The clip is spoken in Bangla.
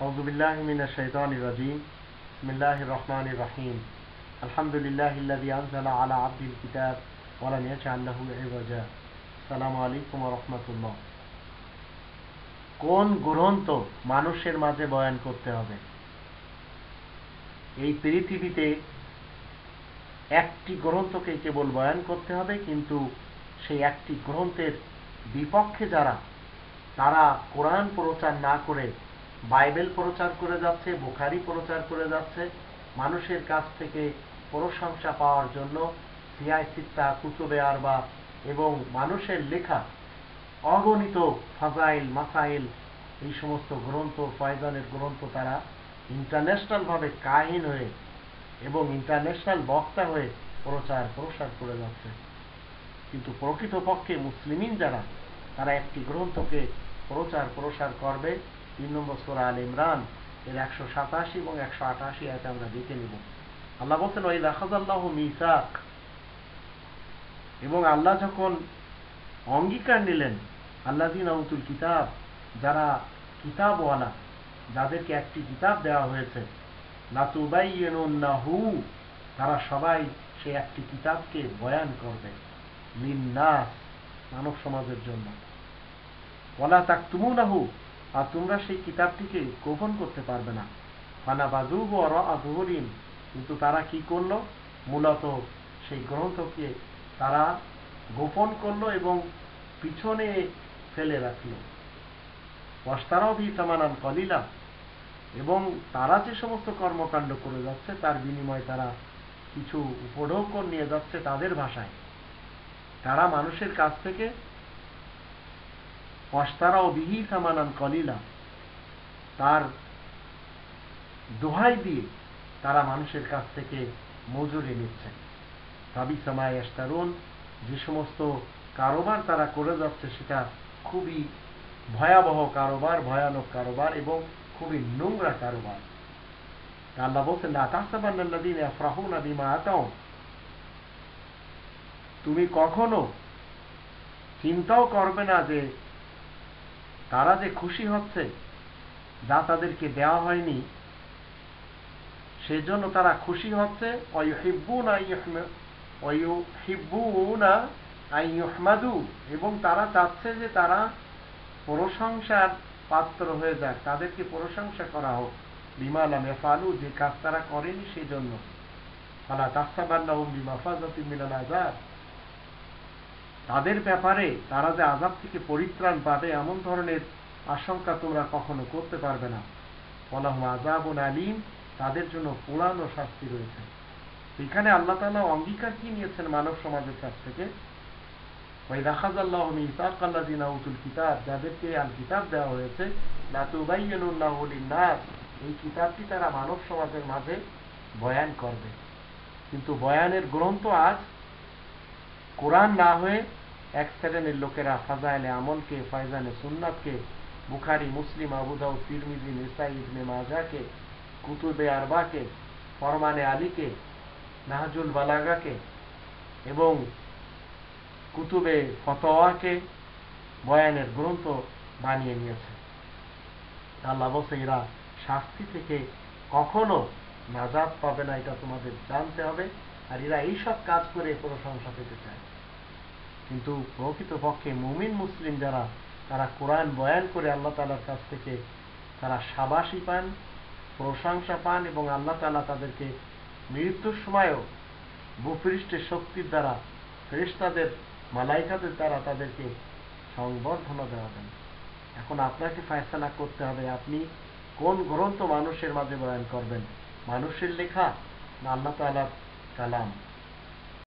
أعوذ بالله من الشيطان الرجيم بسم الله الرحمن الرحيم الحمد لله الذي أنزل على عبده الكتاب ولم يجعل له عوجا السلام عليكم ورحمة الله কোন গ্রন্থ মানুষের মাঝে বয়ান করতে হবে এই পৃথিবীতে একটি গ্রন্থকে কেবল বয়ান করতে হবে কিন্তু সেই একটি গ্রন্থের বিপক্ষে যারা তারা কোরআন প্রচার না করে বাইবেল প্রচার করে যাচ্ছে, বুখারি প্রচার করে যাচ্ছে। মানুষের কাছ থেকে প্রশংসা পাওয়ার জন্য সিয়াই সিত্তা কুতুবে আরবা এবং মানুষের লেখা অগণিত ফাজাইল, মাসাইল, এই সমস্ত গ্রন্থ ফয়জানের গ্রন্থ তারা ইন্টারন্যাশনালভাবে কাহিন হয়ে এবং ইন্টারন্যাশনাল বক্তা হয়ে প্রচার প্রসার করে যাচ্ছে। কিন্তু প্রকৃতপক্ষে মুসলিমিন যারা, তারা একটি গ্রন্থকে প্রচার প্রসার করবে। তিন নম্বর সোরা আল ইমরান, এর একশো সাতাশি এবং একশো আটাশি আয়তে আমরা দেখে নিব। আল্লাহ বলছেন ওই রাখাজাল্লাহ মিসাক। এবং আল্লাহ যখন অঙ্গীকার নিলেন আল্লাহ আউতুল কিতাব, যারা কিতাবওয়ালা, যাদেরকে একটি কিতাব দেওয়া হয়েছে লাতুবাইনাহু তারা সবাই সে একটি কিতাবকে বয়ান করবে, লিন্নাস, মানব সমাজের জন্য। ওলা তাক তুমু তুমুনাহু আর তোমরা সেই কিতাবটিকে গোপন করতে পারবে না। ফানা বাজু আজহরিন কিন্তু তারা কি করল? মূলত সেই গ্রন্থকে তারা গোপন করল এবং পিছনে ফেলে রাখল। অস্তারাও ভি তামানান কলিলা। এবং তারা যে সমস্ত কর্মকাণ্ড করে যাচ্ছে, তার বিনিময়ে তারা কিছু উপঢৌকন নিয়ে যাচ্ছে তাদের ভাষায়। তারা মানুষের কাছ থেকে অস্তারাও বিহি সামানান কলিলা। তার দোহাই দিয়ে তারা মানুষের কাছ থেকে মজুরি নিচ্ছে ভাবি সামায় আস্তারুন, যে সমস্ত কারোবার তারা করে যাচ্ছে, সেটা খুবই ভয়াবহ কারোবার, ভয়ানক কারোবার এবং খুবই নোংরা কারোবার। আল্লাহ বলছেন না তাহসাবান্নাদিন আফরাহুনা বিমা আতাও তুমি কখনো চিন্তাও করবে না যে তারা যে খুশি হচ্ছে, যা তাদেরকে দেওয়া হয়নি, সেজন্য তারা খুশি হচ্ছে এবং তারা চাচ্ছে যে তারা প্রশংসার পাত্র হয়ে যাক, তাদেরকে প্রশংসা করা হোক। বিমালা মেফালু যে কাজ তারা করেনি সেই জন্য ফালা তাসাবান্নাহুম বিমাফাজাতি মিনাল আজাদ তাদের ব্যাপারে তারা যে আজাব থেকে পরিত্রাণ পাবে এমন ধরনের আশঙ্কা তোমরা কখনো করতে পারবে না। বলাহম আজাবন আলিম, তাদের জন্য পুরানো শাস্তি রয়েছে। এখানে আল্লাহ তালা অঙ্গীকার কি নিয়েছেন মানব সমাজের কাছ থেকে? ওই রাখাজ আল্লাহ আল্লাহ উতুল কিতাব, যাদেরকে আল কিতাব দেওয়া হয়েছে নাস এই কিতাবটি তারা মানব সমাজের মাঝে বয়ান করবে। কিন্তু বয়ানের গ্রন্থ আজ কোরআন না হয়ে এক শ্রেণির লোকেরা ফাজাইলে আমলকে, ফাইজানে সুন্নাতকে, বুখারি, মুসলিম আবুদাউ তিরমিজি, নিসাই, ইবনে মাজাকে কুতুবে আরবাকে, ফরমানে আলীকে, নাহাজুল বালাগাকে এবং কুতুবে ফতোয়াকে বয়ানের গ্রন্থ বানিয়ে নিয়েছে। আল্লাহ বলছে শাস্তি থেকে কখনো নাজাদ পাবে না, এটা তোমাদের জানতে হবে। আর এরা এইসব কাজ করে প্রশংসা পেতে চায়। কিন্তু প্রকৃতপক্ষে মুমিন মুসলিম যারা, তারা কোরআন বয়ান করে আল্লাহ তালার কাছ থেকে তারা সাবাসী পান, প্রশংসা পান এবং আল্লাহ তালা তাদেরকে মৃত্যুর সময়ও ভূপৃষ্ঠের শক্তির দ্বারা ফেরিস্তাদের মালাইকাদের দ্বারা তাদেরকে সংবর্ধনা দেওয়া দেন। এখন আপনাকে ফায়সালা করতে হবে, আপনি কোন গ্রন্থ মানুষের মাঝে বয়ান করবেন? মানুষের লেখা না আল্লাহ তালার salam.